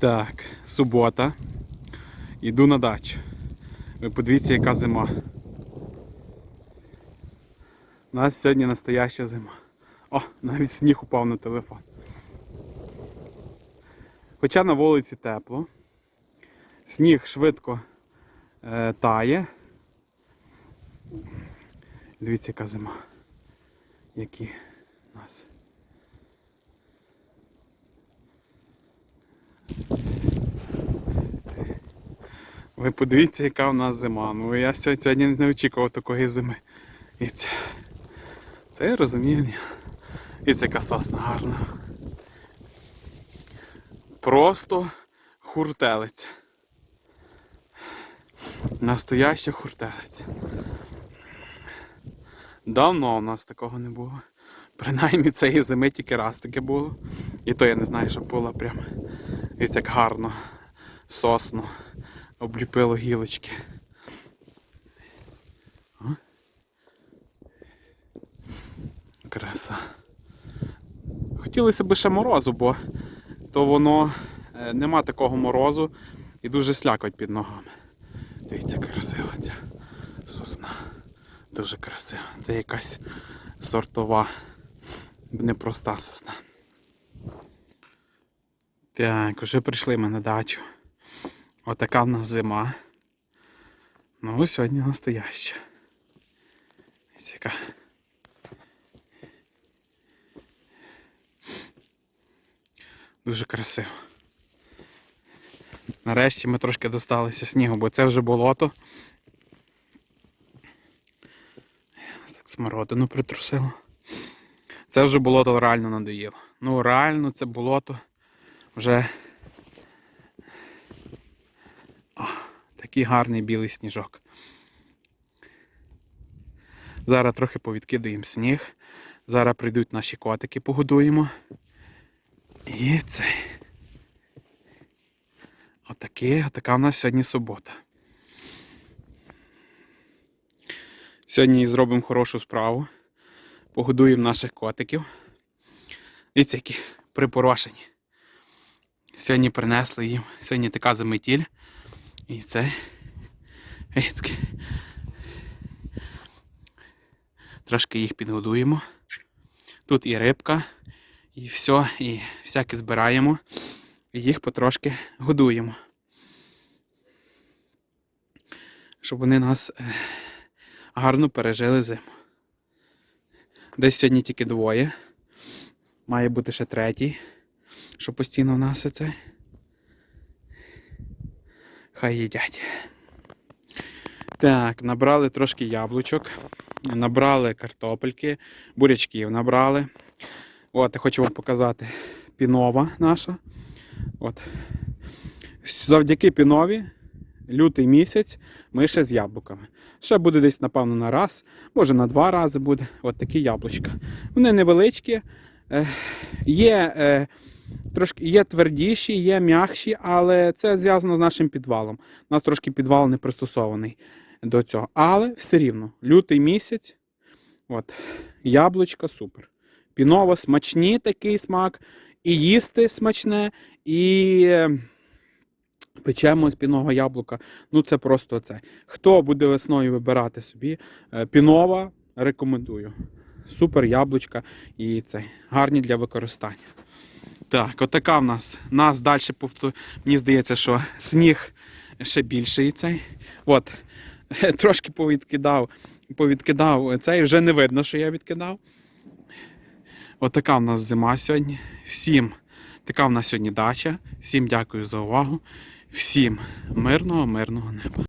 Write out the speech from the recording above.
Так, субота. Йду на дачу. Ви подивіться, яка зима. У нас сьогодні настояща зима. О, навіть сніг упав на телефон. Хоча на вулиці тепло, сніг швидко е, тає. Дивіться, яка зима. Які нас. Ви подивіться, яка у нас зима. Ну я сьогодні не очікував такої зими. І це, це я розумію. І це сосна гарна. Просто хуртелиця. Настояща хуртелиця. Давно у нас такого не було. Принаймні цієї зими тільки раз таке було. І то я не знаю, що було прям. Дивіться, як гарно, сосно, обліпило гілочки. О. Краса. Хотілося б ще морозу, бо то воно е, нема такого морозу і дуже слякоть під ногами. Дивіться, красива ця сосна. Дуже красива. Це якась сортова, непроста сосна. Так, вже прийшли ми на дачу. Отака в нас зима. Ну, сьогодні настояща. Яка. Дуже красиво. Нарешті ми трошки досталися снігу, бо це вже болото. Так смородину притрусило. Це вже болото реально надоїло. Ну реально це болото вже О, такий гарний білий сніжок. Зараз трохи повідкидуємо сніг. Зараз прийдуть наші котики, погодуємо. І це. Отаке, отака в нас сьогодні субота. Сьогодні зробимо хорошу справу. Погодуємо наших котиків. Дивіться, які припорошені. Сьогодні принесли їм. Сьогодні така заметіль. І це. Гицьки. Трошки їх підгодуємо. Тут і рибка, і все, і всяке збираємо. І їх потрошки годуємо. Щоб вони нас е, гарно пережили зиму. Десь сьогодні тільки двоє. Має бути ще третій, що постійно в нас це. Хай їдять. Так, набрали трошки яблучок, набрали картопельки, бурячків набрали. От, я хочу вам показати пінова наша. От. Завдяки пінові, лютий місяць, ми ще з яблуками. Ще буде десь, напевно, на раз, може на два рази буде. От такі яблучка. Вони невеличкі, е, є, е, трошки, є твердіші, є м'якші, але це зв'язано з нашим підвалом. У нас трошки підвал не пристосований до цього. Але все рівно, лютий місяць, от, яблучка супер. Піново смачні такий смак, і їсти смачне, і е, печемо з піного яблука. Ну це просто це. Хто буде весною вибирати собі е, пінова, рекомендую. Супер яблучка і це гарні для використання. Так, отака в нас. Нас далі. Мені здається, що сніг ще більший цей. От, трошки повідкидав, повідкидав цей, вже не видно, що я відкидав. Отака в нас зима сьогодні. Всім така в нас сьогодні дача. Всім дякую за увагу. Всім мирного, мирного неба.